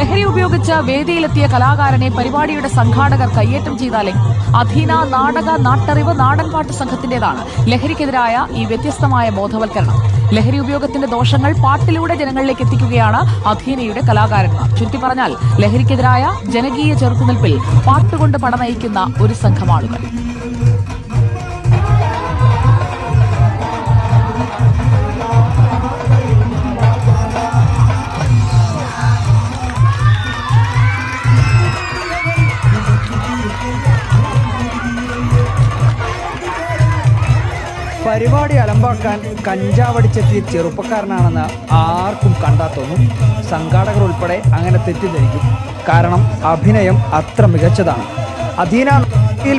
ലഹരി ഉപയോഗിച്ച് വേദിയിലെത്തിയ കലാകാരനെ പരിപാടിയുടെ സംഘാടകർ കയ്യേറ്റം ചെയ്താലേ അധീന നാടക നാട്ടറിവ് നാടൻപാട്ട് സംഘത്തിന്റേതാണ് ലഹരിക്കെതിരായ ഈ വ്യത്യസ്തമായ ബോധവൽക്കരണം. ലഹരി ഉപയോഗത്തിന്റെ ദോഷങ്ങൾ പാട്ടിലൂടെ ജനങ്ങളിലേക്ക് എത്തിക്കുകയാണ് അധീനയുടെ കലാകാരന്മാർ. ചുരുക്കി പറഞ്ഞാൽ ലഹരിക്കെതിരായ ജനകീയ ചെറുത്തുനിൽപ്പിൽ പാട്ടുകൊണ്ട് പടനയിക്കുന്ന ഒരു സംഘം പരിപാടി അലമ്പാക്കാൻ കഞ്ചാവടിച്ചെത്തിയ ചെറുപ്പക്കാരനാണെന്ന് ആർക്കും കണ്ടാ തോന്നും. സംഘാടകർ ഉൾപ്പെടെ അങ്ങനെ തെറ്റിദ്ധരിക്കും. കാരണം അഭിനയം അത്ര മികച്ചതാണ്. അധീന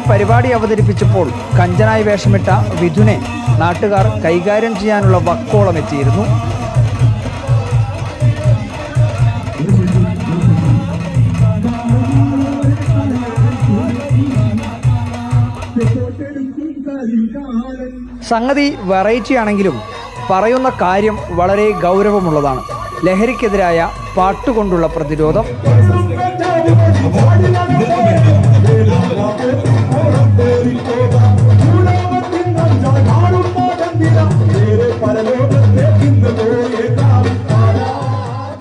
പരിപാടി അവതരിപ്പിച്ചപ്പോൾ കഞ്ചനായി വേഷമിട്ട വിധുനെ നാട്ടുകാർ കൈകാര്യം ചെയ്യാനുള്ള വക്കോളം എത്തിയിരുന്നു. സംഗതി വെറൈറ്റി ആണെങ്കിലും പറയുന്ന കാര്യം വളരെ ഗൗരവമുള്ളതാണ്. ലഹരിക്കെതിരായ പാട്ടുകൊണ്ടുള്ള പ്രതിരോധം.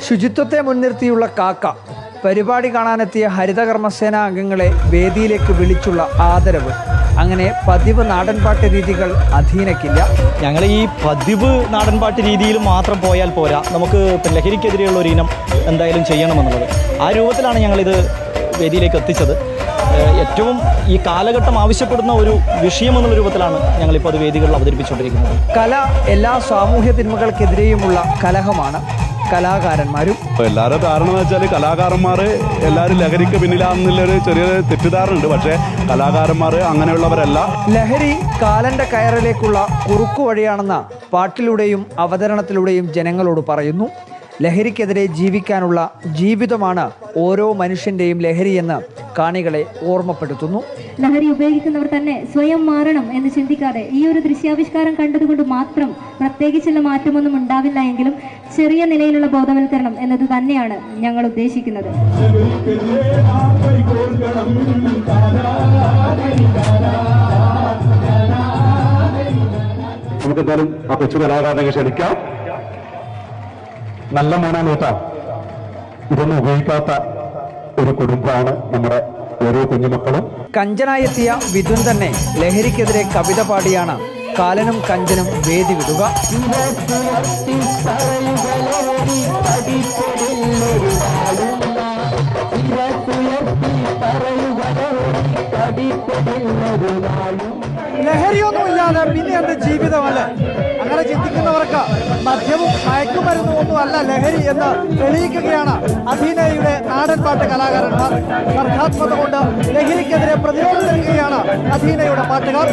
ശുചിത്വത്തെ മുൻനിർത്തിയുള്ള കാക്ക പരിപാടി കാണാനെത്തിയ ഹരിതകർമ്മസേന അംഗങ്ങളെ വേദിയിലേക്ക് വിളിച്ചുള്ള ആദരവ്. അങ്ങനെ പതിവ് നാടൻപാട്ട് രീതികൾ അധീനക്കില്ല. ഞങ്ങൾ ഈ പതിവ് നാടൻപാട്ട് രീതിയിൽ മാത്രം പോയാൽ പോരാ. നമുക്ക് ലഹരിക്കെതിരെയുള്ള ഒരു ഇനം എന്തായാലും ചെയ്യണമെന്നുള്ളത്. ആ രൂപത്തിലാണ് ഞങ്ങളിത് വേദിയിലേക്ക് എത്തിച്ചത്. ഏറ്റവും ഈ കാലഘട്ടം ആവശ്യപ്പെടുന്ന ഒരു വിഷയം എന്നുള്ള രൂപത്തിലാണ് ഞങ്ങളിപ്പോൾ അത് വേദികളിൽ അവതരിപ്പിച്ചുകൊണ്ടിരിക്കുന്നത്. കല എല്ലാ സാമൂഹ്യ തിന്മകൾക്കെതിരെയുമുള്ള കലഹമാണ്. കലാകാരന്മാരും. ഇപ്പൊ എല്ലാവരും ധാരണ എന്ന് വെച്ചാൽ കലാകാരന്മാർ എല്ലാവരും ലഹരിക്ക് പിന്നിലാണെന്നുള്ളൊരു ചെറിയ തെറ്റിദ്ധാരണ ഉണ്ട് പക്ഷേ കലാകാരന്മാർ അങ്ങനെയുള്ളവരല്ല. ലഹരി കാലന്റെ കയറിലേക്കുള്ള കുറുക്കു വഴിയാണെന്ന പാട്ടിലൂടെയും അവതരണത്തിലൂടെയും ജനങ്ങളോട് പറയുന്നു. ലഹരിക്കെതിരെ ജീവിക്കാനുള്ള ജീവിതമാണ് ഓരോ മനുഷ്യന്റെയും ലഹരിയെന്ന് കാണികളെ ഓർമ്മപ്പെടുത്തുന്നു. ലഹരി ഉപയോഗിക്കുന്നവർ തന്നെ സ്വയം മാറണം എന്ന് ചിന്തിക്കാതെ ഈ ഒരു ദൃശ്യാവിഷ്കാരം കണ്ടതുകൊണ്ട് മാത്രം പ്രത്യേകിച്ചുള്ള മാറ്റമൊന്നും ഉണ്ടാവില്ല എങ്കിലും ചെറിയ നിലയിലുള്ള ബോധവൽക്കരണം എന്നത് തന്നെയാണ് ഞങ്ങൾ ഉദ്ദേശിക്കുന്നത്. നമുക്ക് എന്തായാലും ആ കൊച്ചു കലാകാരനെ ക്ഷണിക്കാം. നല്ല മോനാണ് കേട്ടോ ഇതൊന്നും ഉപയോഗിക്കാത്ത ഒരു കുടുംബമാണ് നമ്മുടെ ഓരോ കുഞ്ഞുമക്കളും. കഞ്ചനായെത്തിയ വിധുൻ തന്നെ ലഹരിക്കെതിരെ കവിത പാടിയാണ്. കാലനും കഞ്ചനും വേദി വിടുക. ലഹരിയൊന്നുമില്ലാതെ പിന്നെ എന്റെ ജീവിതമല്ല. അങ്ങനെ ചിന്തിക്കുന്നവർ ലഹരി എന്ന് തെളിയിക്കുകയാണ് അധീനയുടെ നാടൻപാട്ട് കലാകാരന്മാർ. സർഗാത്മത കൊണ്ട് ലഹരിക്കെതിരെ പ്രതിരോധം നൽകുകയാണ് അധീനയുടെ പാട്ടുകാർ.